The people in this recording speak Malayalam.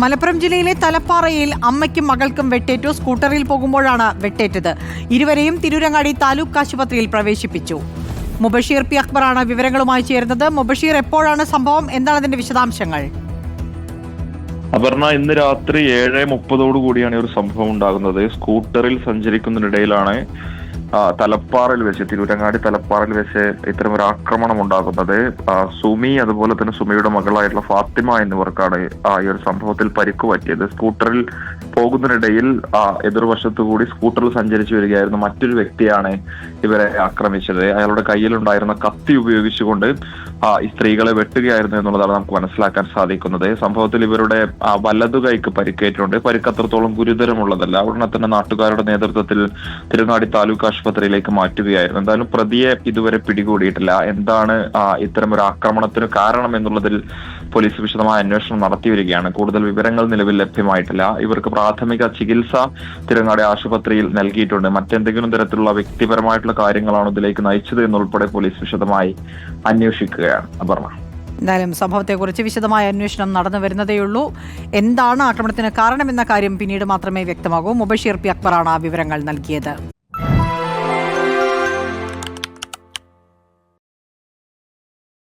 മലപ്പുറം ജില്ലയിലെ തലപ്പാറയിൽ അമ്മയ്ക്കും മകൾക്കും വെട്ടേറ്റു. സ്കൂട്ടറിൽ പോകുമ്പോഴാണ് വെട്ടേറ്റത്. ഇരുവരെയും തിരൂരങ്ങാടി താലൂക്ക് ആശുപത്രിയിൽ പ്രവേശിപ്പിച്ചു. മുബഷീർ പി അക്ബറാണ് വിവരങ്ങളുമായി ചേരുന്നത്. മുബഷീർ എപ്പോഴാണ് സംഭവം? എന്താണ് അതിന്റെ വിശദാംശങ്ങൾ? അപർണ ഇന്ന് രാത്രി ഏഴ് മുപ്പതോടു കൂടിയാണ് ഈ ഒരു സംഭവം ഉണ്ടാകുന്നത്. സ്കൂട്ടറിൽ സഞ്ചരിക്കുന്നതിനിടയിലാണ് ആ, തലപ്പാറയിൽ വെച്ച് തിരൂരങ്ങാടി തലപ്പാറയിൽ വെച്ച് ഇത്തരം ഒരു ആക്രമണം ഉണ്ടാകുന്നത് സുമി അതുപോലെ തന്നെ സുമിയുടെ മകളായിട്ടുള്ള ഫാത്തിമ എന്നിവർക്കാണ് ഈ ഒരു സംഭവത്തിൽ പരിക്ക് പറ്റിയത്. സ്കൂട്ടറിൽ പോകുന്നതിനിടയിൽ എതിർവശത്തു കൂടി സ്കൂട്ടറിൽ സഞ്ചരിച്ചു വരികയായിരുന്ന മറ്റൊരു വ്യക്തിയാണ് ഇവരെ ആക്രമിച്ചത്. അയാളുടെ കയ്യിലുണ്ടായിരുന്ന കത്തി ഉപയോഗിച്ചുകൊണ്ട് ഈ സ്ത്രീകളെ വെട്ടുകയായിരുന്നു എന്നുള്ളതാണ് നമുക്ക് മനസ്സിലാക്കാൻ സാധിക്കുന്നത്. സംഭവത്തിൽ ഇവരുടെ വലതു കൈക്ക് പരിക്കേറ്റിട്ടുണ്ട്. പരിക്ക് അത്രത്തോളം ഗുരുതരമുള്ളതല്ല. ഉടനെ തന്നെ നാട്ടുകാരുടെ നേതൃത്വത്തിൽ തിരുനാടി താലൂക്ക് ആശുപത്രിയിലേക്ക് മാറ്റുകയായിരുന്നു. എന്തായാലും പ്രതിയെ ഇതുവരെ പിടികൂടിയിട്ടില്ല. എന്താണ് ഇത്തരം ഒരു ആക്രമണത്തിന് കാരണം എന്നുള്ളതിൽ പോലീസ് വിശദമായ അന്വേഷണം നടത്തി വരികയാണ് കൂടുതൽ വിവരങ്ങൾ നിലവിൽ ലഭ്യമായിട്ടില്ല. ഇവർക്ക് പ്രാഥമിക ചികിത്സ തിരങ്ങാടി ആശുപത്രിയിൽ നൽകിയിട്ടുണ്ട്. മറ്റെന്തെങ്കിലും തരത്തിലുള്ള വ്യക്തിപരമായിട്ടുള്ള കാര്യങ്ങളാണ് ഇതിലേക്ക് നയിച്ചത് എന്നുൾപ്പെടെ പോലീസ് വിശദമായി അന്വേഷിക്കുകയാണ്. അപർണ. എന്തായാലും സംഭവത്തെക്കുറിച്ച് വിശദമായ അന്വേഷണം നടന്നു വരുന്നതേയുള്ളൂ എന്താണ് ആക്രമണത്തിന് കാരണമെന്ന കാര്യം പിന്നീട് മാത്രമേ വ്യക്തമാകൂ. മുബഷീർ പി അക്ബറാണ് ആ വിവരങ്ങൾ നൽകിയത്.